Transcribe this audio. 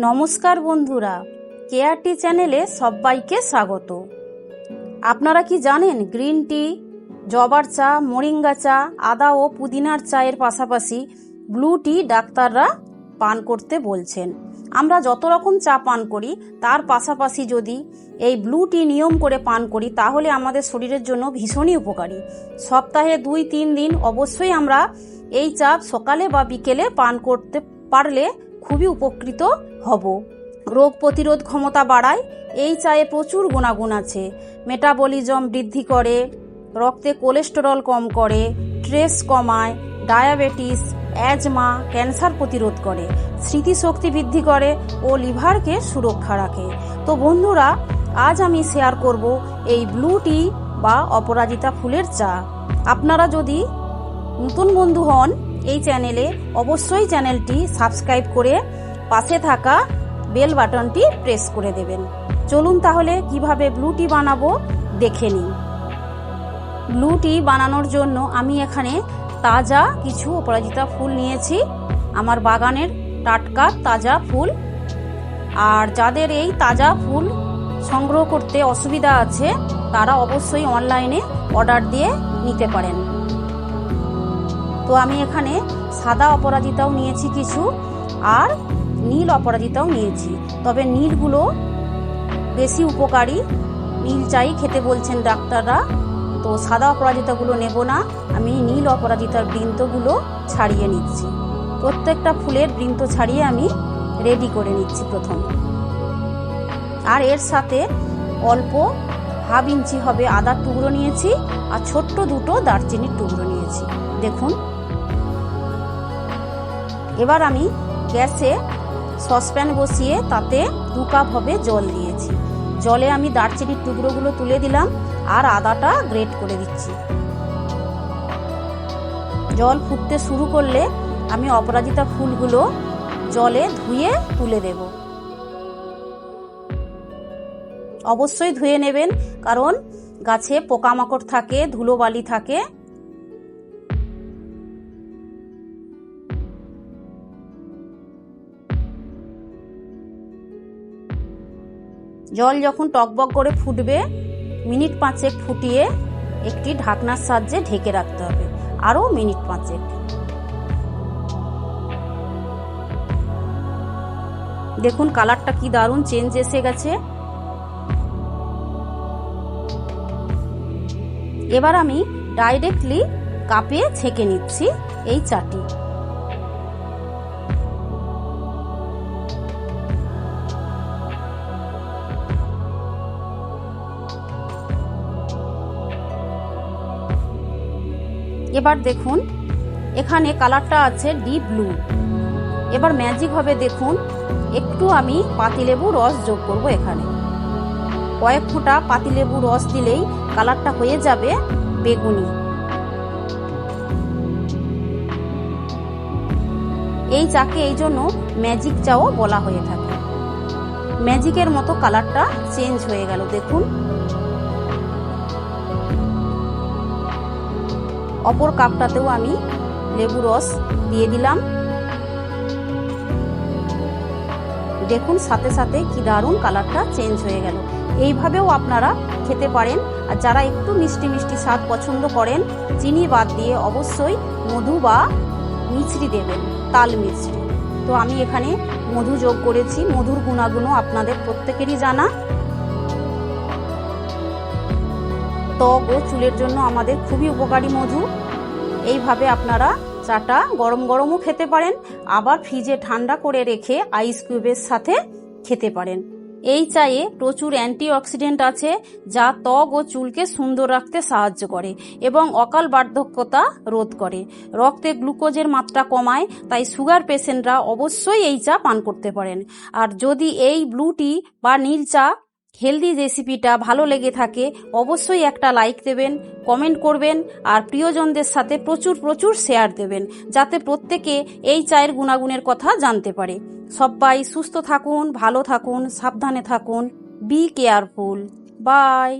নমস্কার বন্ধুরা কেআরটি চ্যানেলে সবাইকে স্বাগত। আপনারা কি জানেন, গ্রিন টি, জবার চা, মোরিঙ্গা চা, আদা ও পুদিনার চায়ের পাশাপাশি ব্লু টি ডাক্তাররা পান করতে বলছেন। আমরা যত রকম চা পান করি, তার পাশাপাশি যদি এই ব্লু টি নিয়ম করে পান করি, তাহলে আমাদের শরীরের জন্য ভীষণই উপকারী। সপ্তাহে দুই, তিন দিন অবশ্যই আমরা এই চা সকালে বা বিকেলে পান করতে পারলে খুবই উপকৃত হব। রোগ প্রতিরোধ ক্ষমতা বাড়ায় এই চায়ে প্রচুর গুণাগুণ আছে। মেটাবলিজম বৃদ্ধি করে, রক্তে কোলেস্টেরল কম করে, স্ট্রেস কমায়, ডায়াবেটিস, অ্যাজমা, ক্যান্সার প্রতিরোধ করে, স্মৃতিশক্তি বৃদ্ধি করে ও লিভারকে সুরক্ষা রাখে। তো বন্ধুরা, আজ আমি শেয়ার করব এই ব্লু টি বা অপরাজিতা ফুলের চা। আপনারা যদি নতুন বন্ধু হন এই চ্যানেলে অবশ্যই চ্যানেলটি সাবস্ক্রাইব করে পাশে থাকা বেল বাটনটি প্রেস করে দেবেন। চলুন তাহলে কীভাবে ব্লু টি বানাবো দেখে নিই। ব্লু টি বানানোর জন্য আমি এখানে তাজা কিছু অপরাজিতা ফুল নিয়েছি। আমার বাগানের টাটকা তাজা ফুল। আর যাদের এই তাজা ফুল সংগ্রহ করতে অসুবিধা আছে, তারা অবশ্যই অনলাইনে অর্ডার দিয়ে নিতে পারেন। তো আমি এখানে সাদা অপরাজিতাও নিয়েছি কিছু আর নীল অপরাজিতাও নিয়েছি। তবে নীলগুলো বেশি উপকারী। নীল চাই খেতে বলছেন ডাক্তাররা। তো সাদা অপরাজিতাগুলো নেব না। আমি নীল অপরাজিতার বৃন্তগুলো ছাড়িয়ে নিচ্ছি। প্রত্যেকটা ফুলের বৃন্ত ছাড়িয়ে আমি রেডি করে নিচ্ছি প্রথম। আর এর সাথে অল্প হাফ ইঞ্চি হবে আদার টুকরো নিয়েছি আর ছোট্ট দুটো দারচিনির টুকরো নিয়েছি। দেখুন এবার আমি গ্যাসে সসপ্যান বসিয়ে তাতে দু কাপ হবে জল দিয়েছি। জলে আমি দারচিনির টুকরোগুলো তুলে দিলাম আর আদাটা গ্রেট করে দিচ্ছি। জল ফুটতে শুরু করলে আমি অপরাজিতা ফুলগুলো জলে ধুয়ে তুলে দেব। অবশ্যই ধুয়ে নেবেন, কারণ গাছে পোকামাকড় থাকে, ধুলোবালি থাকে জল যখন টকবক করে ফুটবে, মিনিট পাঁচেক ফুটিয়ে একটি ঢাকনার সাহায্যে ঢেকে রাখতে হবে। আরও মিনিট পাঁচেক। দেখুন, কালারটা কি দারুণ চেঞ্জ এসে গেছে। এবার আমি ডাইরেক্টলি কাপে ছেঁকে নিচ্ছি এই চাটি। এবার দেখুন, এখানে কালারটা আছে ডিপ ব্লু এবার ম্যাজিক হবে দেখুন, একটু আমি পাতিলেবু রস যোগ করব এখানে। কয়েক ফোঁটা পাতিলেবু রস দিলেই কালারটা হয়ে যাবে বেগুনি। এই চাকে এই জন্য ম্যাজিক চাও বলা হয়ে থাকে। ম্যাজিকের মতো কালারটা চেঞ্জ হয়ে গেল, দেখুন। অপর কাপটাতেও আমি লেবু রস দিয়ে দিলাম। দেখুন, সাথে সাথে কি দারুণ কালারটা চেঞ্জ হয়ে গেল। এইভাবেও আপনারা খেতে পারেন। আর যারা একটু মিষ্টি মিষ্টি স্বাদ পছন্দ করেন, চিনি বাদ দিয়ে অবশ্যই মধু বা মিছরি দেবেন, তাল মিছরি। তো আমি এখানে মধু যোগ করেছি। মধুর গুণাগুণ আপনাদের প্রত্যেকেরই জানা। ত্বক ও চুলের জন্য আমাদের খুবই উপকারী মধু। এইভাবে আপনারা চাটা গরম গরমও খেতে পারেন, আবার ফ্রিজে ঠান্ডা করে রেখে আইস কিউবের সাথে খেতে পারেন। এই চায়ে প্রচুর অ্যান্টিঅক্সিডেন্ট আছে, যা ত্বক ও চুলকে সুন্দর রাখতে সাহায্য করে এবং অকাল বার্ধক্যতা রোধ করে। রক্তে গ্লুকোজের মাত্রা কমায়, তাই সুগার পেশেন্টরা অবশ্যই এই চা পান করতে পারেন। আর যদি এই ব্লু টি বা নীল চা হেলদি রেসিপিটা ভালো লেগে থাকে, অবশ্যই একটা লাইক দেবেন কমেন্ট করবেন, আর প্রিয়জনদের সাথে প্রচুর প্রচুর শেয়ার দেবেন, যাতে প্রত্যেকে এই চায়ের গুণাগুণের কথা জানতে পারে। সবাই সুস্থ থাকুন, ভালো থাকুন, সাবধানে থাকুন বি কেয়ারফুল বাই